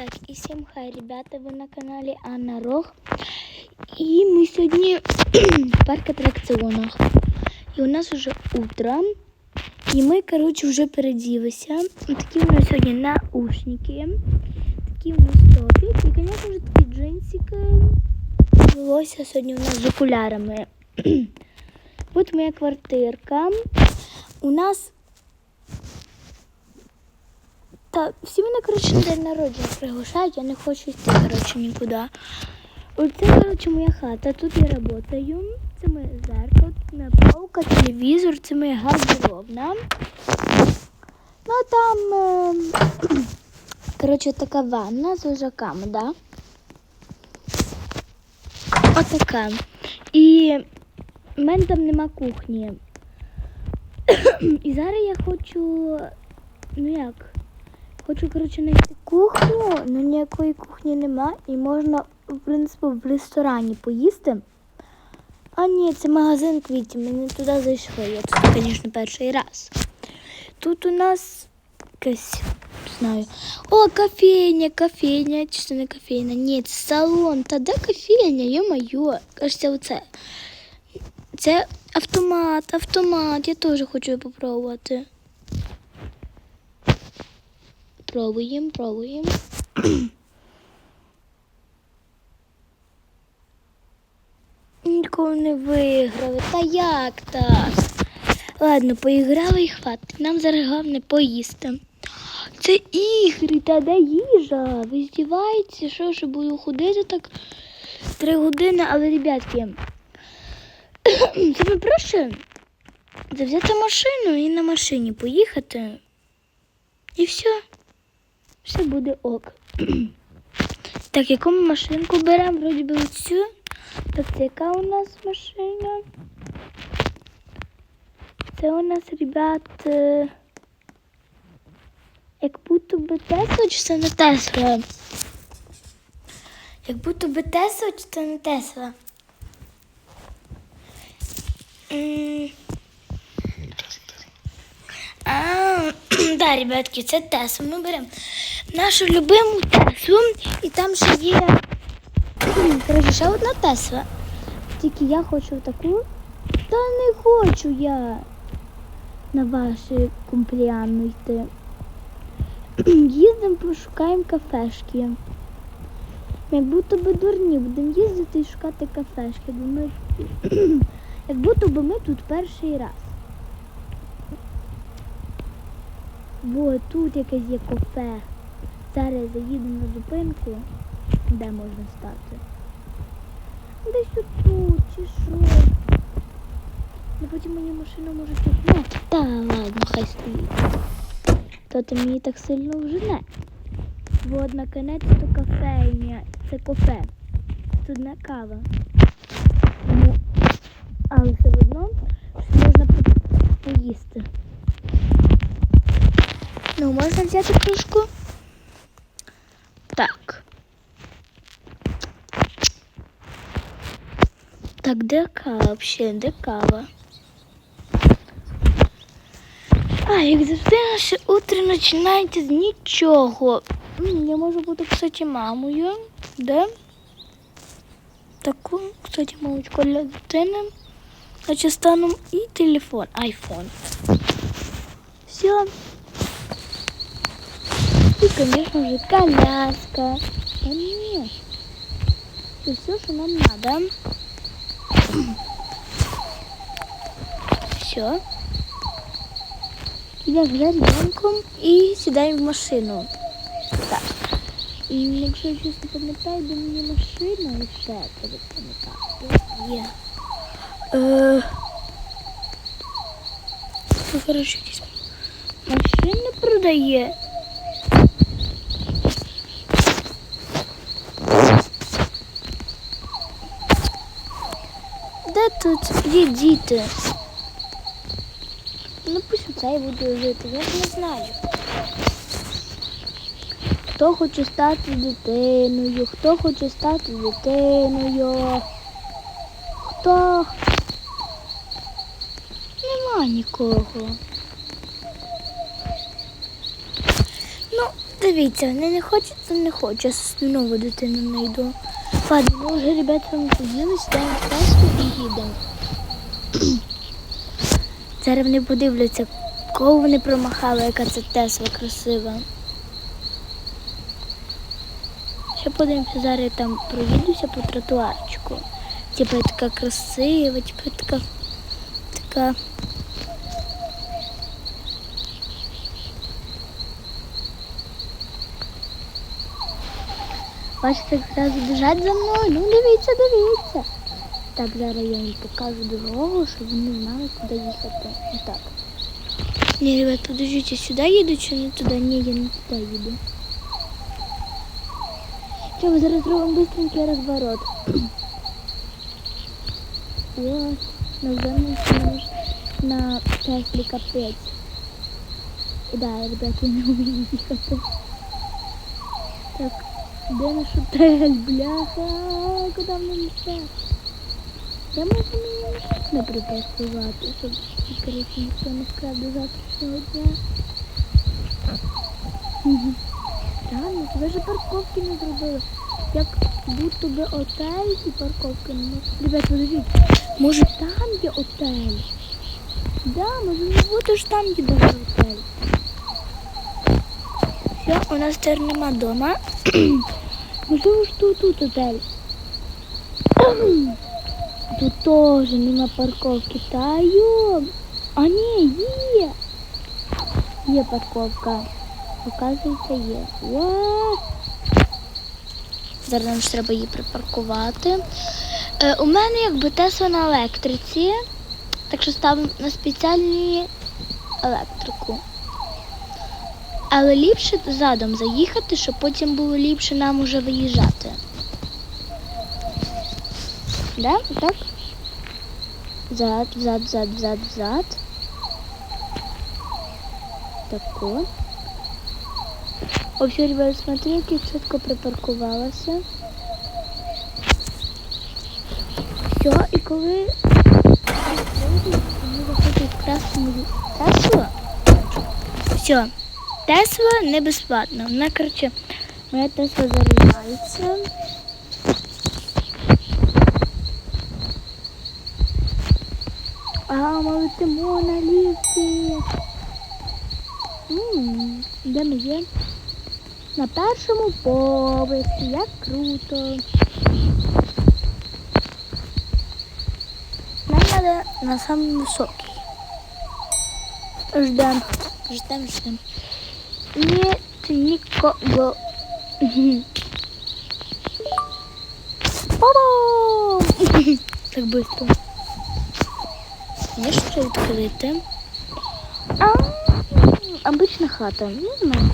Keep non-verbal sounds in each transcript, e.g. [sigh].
Так, і всім хай, ребята, ви на каналі Анна Рог. І ми сьогодні в [clears throat] парк атракціонах. І у нас вже утро. І ми, коротше, вже переділися. Такі у нас сьогодні наушники. Такі у нас топік. І, звісно ж, такі джинсики. Волосся сьогодні у нас з окулярами. [clears throat] От моя квартирка. У нас та всі мене, коротше, день народження приглашають, я не хочу йти, коротше, нікуди. Оце, коротше, моя хата. Тут я працюю. Це моє зеркало, тут моя полка, телевізор, це моя гардеробна. Ну, а там, е, коротше, така ванна з лежаками, да? Отака. І в мене там нема кухні. [coughs] І зараз я хочу, ну як, Хочу, коротше, знайти кухню, але ніякої кухні нема. І можна, в принципі, в ресторані поїсти. А ні, це магазин квітів, ми не туди зайшли. Я тут, звісно, перший раз. Тут у нас якась, знаю. О, кофейня, кофейня. Чи це не кофейня? Ні, це салон. Та де кофейня? Йо-моє. Кажеться, оце. Це автомат, автомат. Я теж хочу попробувати. Пробуємо, пробуємо. [clears throat] Ніколи не виграли. Та як так? Ладно, поіграли і хватить. Нам зараз головне поїсти. Це ігри, та де їжа? Ви здіваєтеся, що ж буду ходити так три години, але, ребятки, саме проще це взяти машину і на машині поїхати. І все все буде ок. так, яку ми машинку беремо? Вроді би цю. Так, це яка у нас машина? Це у нас, ребят, е, як будто би Тесла, чи це не Тесла? Як будто би Тесла, чи це не Тесла? А, [clears throat] да, ребятки, це Теслу. Ми беремо нашу любиму Теслу. І там ще є ще одна Тесла. Тільки я хочу таку. Та не хочу я на ваше кумпліанну йти. [clears throat] Їздимо, пошукаємо кафешки. Як будто би дурні, будемо їздити і шукати кафешки. Бо ми... [clears throat] Як будто би ми тут перший раз. Бо тут якесь є кафе. Зараз заїдемо на зупинку, де можна стати. Десь тут чи що. Ну потім мені машина може. Ну, та ладно, хай стоїть. То ти мені так сильно вжене. Бо наконець то кафейня. Це кафе. Тут не кава. Ну, але все одно що можна поїсти. Ну, можна взяти кружку? Так, де кава взагалі? Де кава? А, як завжди наше утро починається з нічого. М, Я можу бути, кстати, мамою. Да? Таку, кстати, мамочку для дитини. Значить, стану і телефон, айфон. Все. И, конечно же, коляска. Конечно. И все, что нам надо. Все. Идем за ребенком и сідаємо в машину. Так. І якщо я щось не пам'ятаю, де мені машина і ще треба пам'ятати. Є. Е, Це, коротше, якісь машини продає. Де тут є діти? Пусть буду жити, я не знаю. Хто хоче стати дитиною, хто хоче стати дитиною. Хто? Нема нікого. Ну, Дивіться, вони не хочуть, то не хочуть. Я нову дитину знайду. Ладно, ми вже, ребята, вам поділи, сідаємо в тесту і їдемо. Зараз вони подивляться, кого вони промахали, яка це Тесла красива. Ще подивимося, зараз я там проїдуся по тротуарчику. Типа я така красива, типа така, така. Бачите, зразу біжать за мною. Ну дивіться, дивіться. Так, зараз я їм покажу дорогу, щоб вони знали, куди їхати. Отак. Ні, ребят, подождите, сюди їду чи не туди? Ні, я не туди їду. Що, ми зараз зробимо быстренький розворот. Ось, назовемо на Теслі капець. І да, ребят, я не вмію їхати. Так, де наш отель, бляха, куди ми несе? Я можу не припрацювати, щоб коротше ніхто не вкрав завтрашнього дня. Реально, ви ж парковки не зробили. Як будто би отель і парковки не Ребят, подождіть, може там є отель? Да, може не буде ж там є даже отель. Все, у нас тепер нема дома. [clears throat] Можливо, що тут отель. [clears throat] Тут теж нема парковки. Та йом. А ні, є. Є парковка. Оказується, є. What? Зараз нам ж треба її припаркувати. Е, у мене якби Тесла на електриці, так що ставимо на спеціальні електрику. Але ліпше задом заїхати, щоб потім було ліпше нам уже виїжджати. Да? Так? Взад, взад, взад, взад, взад. Тако. Вообще, ребят, смотри, як я чітко припаркувалася. Все, і коли вони заходять в красну Теслу, все, Тесла не безплатно. Вона, короче, моя Тесла заряджається. А, ми летимо на ліфті. М, Де ми є? На першому поверсі, як круто. Нам треба на самий високий. Ждем. Ждем, ждем. Нет никого. Па-бам! Так быстро. Є що відкрити. А, обична хата. Не знаю.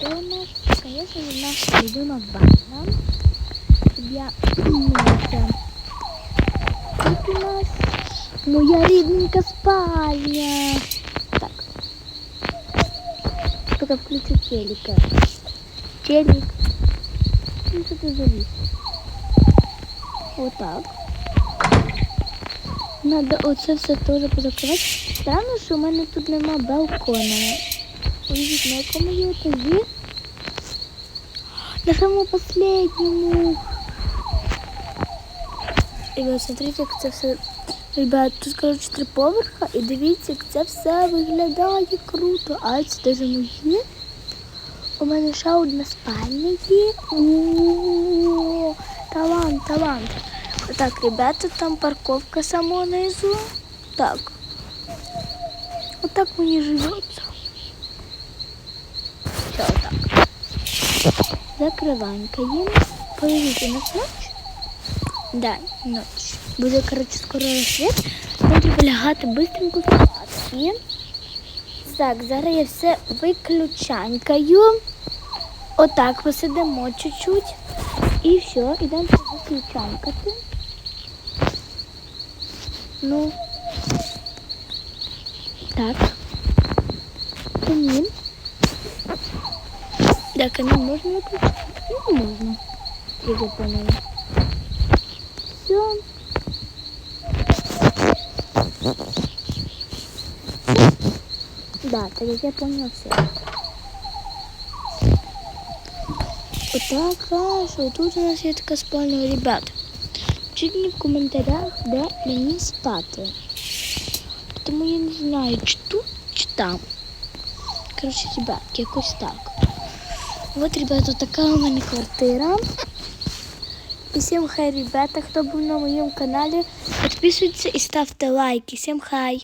Це у нас, конечно, у нас любима ванна. Щоб я милася. Тут у нас моя рідненька спальня. Так. Пока включу телека. Телек. Ну, что ты завис? Вот так. Надо оце все теж позакривати. Странно, що в мене тут нема балкона. Подивіться, на якому я етажі? На самому последньому. Ребят, смотрите, як це все. Ребят, тут, коротше, три поверха, і дивіться, як це все виглядає круто. А це теж мої. У мене ще одна спальня є. О, талант, талант. Так, ребята, там парковка само внизу. Так. Вот так мені живется. Все, вот так. Подивіться, у нас ночь? Да, ночь. Буде, короче, скоро рассвет. Треба лягати быстренько спати. Так, зараз я все виключанькаю. Отак посидимо чуть-чуть. І все, ідемо виключанкати. Ну так. Камін. Да, камін можна виключити? Ну, можна. Я поняла. Все. Да, так я понял все. Вот так хорошо. Тут у нас є така спальня, ребята. Пишіть мені в коментарях, де мені спати. Тому я не знаю, чи тут, чи там. Коротше, ребят, якось так. От, ребята, така у мене квартира. І всім хай, ребята, хто був на моєму каналі, підписуйтесь і ставте лайки. Всім хай!